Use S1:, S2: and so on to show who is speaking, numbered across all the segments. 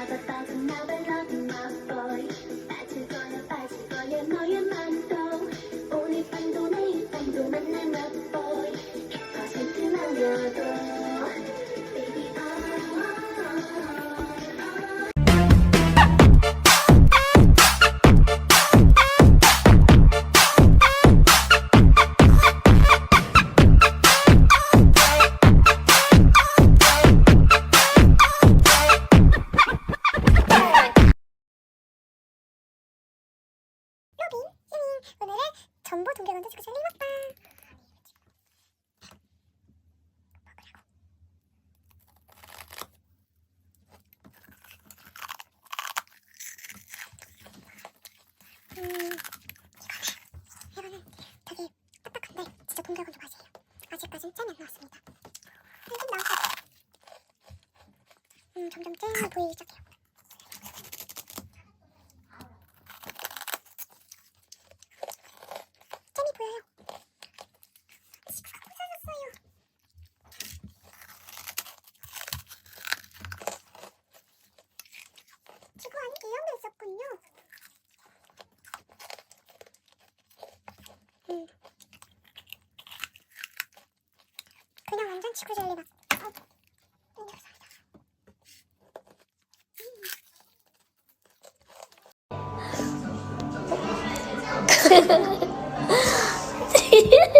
S1: Never thought, never loved my boy. 진짜 동결건조 맛이에요. 아직까진 짠이 안 나왔습니다. 이건 나왔어. 음, 점점 짠이 보이기 시작해요. 짠이 보여요. 지구 안에 계란도 있었군요. 음. 그냥 완전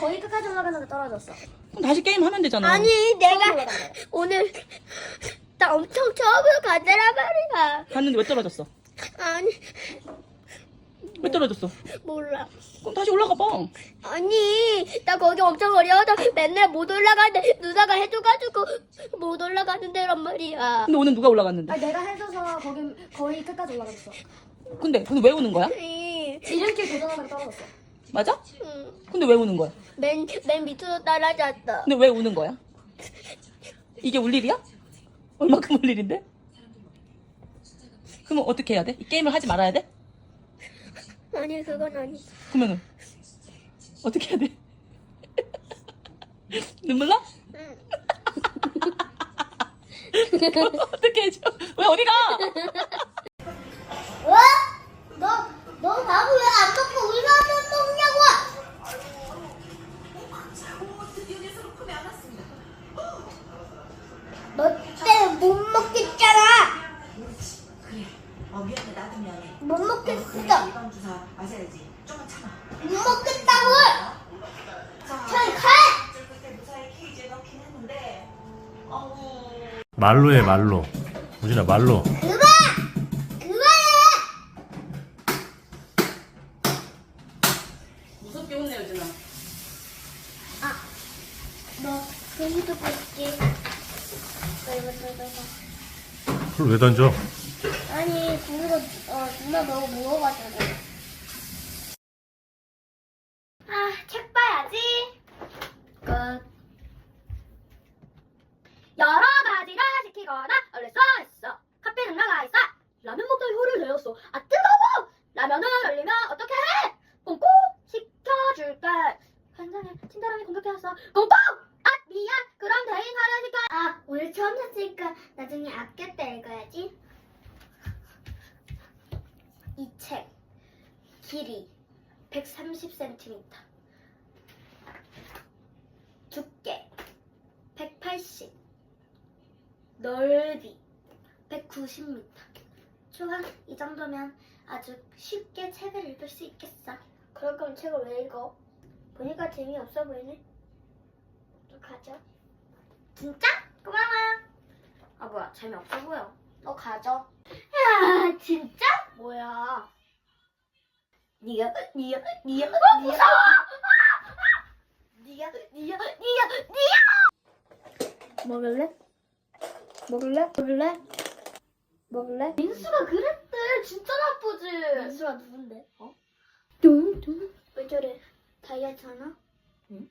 S2: 거의 끝까지 올라갔는데 떨어졌어.
S3: 그럼 다시 게임 하면 되잖아.
S2: 아니 내가 오늘 나 엄청 처음으로 가더란 말이야.
S3: 갔는데 왜 떨어졌어?
S2: 아니
S3: 왜 떨어졌어?
S2: 몰라.
S3: 그럼 다시 올라가 봐.
S2: 아니 나 거기 엄청 어려워서 맨날 못 올라가는데 누나가 해줘가지고 못 올라가는 데란 말이야.
S3: 근데 오늘 누가 올라갔는데?
S4: 내가 해줘서 거기 거의 끝까지 올라갔어.
S3: 근데 근데 왜 우는 거야?
S2: 응.
S4: 지름길 도전하면 떨어졌어.
S3: 맞아?
S2: 응.
S3: 근데 왜 우는 거야?
S2: 맨, 맨 밑으로 떨어졌어.
S3: 근데 왜 우는 거야? 이게 울 일이야? 얼마큼 울 일인데? 그러면 어떻게 해야 돼? 이 게임을 하지 말아야 돼?
S2: 아니 그건 아니.
S3: 그러면은 어떻게 해야 돼? 눈물 나?
S2: 응.
S3: 어떻게 해줘? 왜 어디가?
S2: 어? 너, 너왜안 먹고 우리만 먹냐고! 너 때문에 못 먹겠잖아!
S5: 어 미안해 나도 미안해
S2: 못
S5: 우리
S2: 먹겠어!
S5: 이번 주사 맞아야지 좀만 참아
S2: 못 먹겠다고! 저리 가!
S5: 그때 무사히 케이지에 넣긴 했는데 어우
S6: 말로 해 말로 우진아 말로
S2: 그만! 그만해!
S3: 무섭게 혼내 유진아.
S2: 너, 그기도 볼게. 이거, 이거, 이거.
S6: 그걸 왜 던져?
S2: 아니, 그거, 어, 누나 너무 무거워가지고. 아, 책 봐야지. 끝. 여러 가지를 시키거나 얼릴 수 있어. 카페는 나가 있어. 라면 먹다 혀를 내었어. 아, 뜨거워! 라면을 얼리면 어떻게 해? 꽁꽁 식혀줄 길이 130cm. 두께 180. 넓이 190m. 좋아, 이 정도면 아주 쉽게 책을 읽을 수 있겠어. 그럴 거면 책을 왜 읽어? 보니까 재미없어 보이네. 또 가져. 진짜? 고마워. 아 뭐야 재미없어 보여. 너 가져. 야 진짜? 뭐야? 니가 니가 니가 어, 무서워. 니가 니가 니가 니가 먹을래? 먹을래? 먹을래? 먹을래? 민수가 그랬대. 진짜 나쁘지. 민수가 누군데? 어? 뚱뚱. 왜 저래? 다이어트 하나? 응.